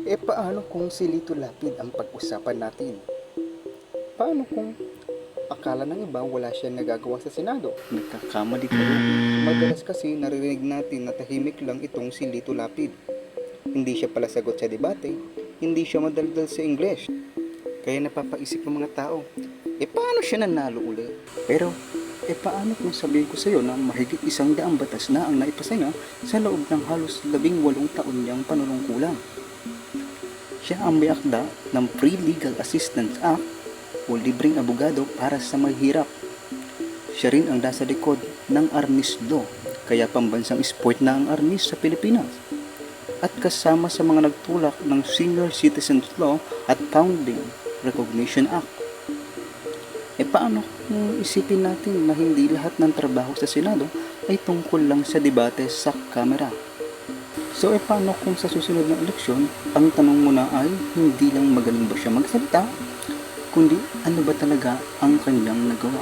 E paano kung si Lito Lapid ang pag-usapan natin? Paano kung akala ng iba wala siya nagagawa sa Senado? Nagkakamali kayo. Madalas kasi naririnig natin na tahimik lang itong si Lito Lapid. Hindi siya pala sagot sa debate, hindi siya madaldal sa English. Kaya napapaisip ng mga tao, e paano siya nanalo uli? Pero, e paano kung sabihin ko sa iyo na mahigit isang daang batas na ang naipasa niya sa loob ng halos labing walong taon niyang panunungkulan? Siya ang may akda ng Free Legal Assistance Act o libreng abogado para sa mahirap. Siya rin ang nasa likod ng Arnis Law, kaya pambansang sport na ang Arnis sa Pilipinas. At kasama sa mga nagtulak ng Senior Citizens Law at Founding Recognition Act. E paano kung isipin natin na hindi lahat ng trabaho sa Senado ay tungkol lang sa debate sa kamera? So, e paano kung sa susunod na eleksyon, ang tanong mo na ay hindi lang magaling ba siya magsalita, kundi ano ba talaga ang kanyang nagawa?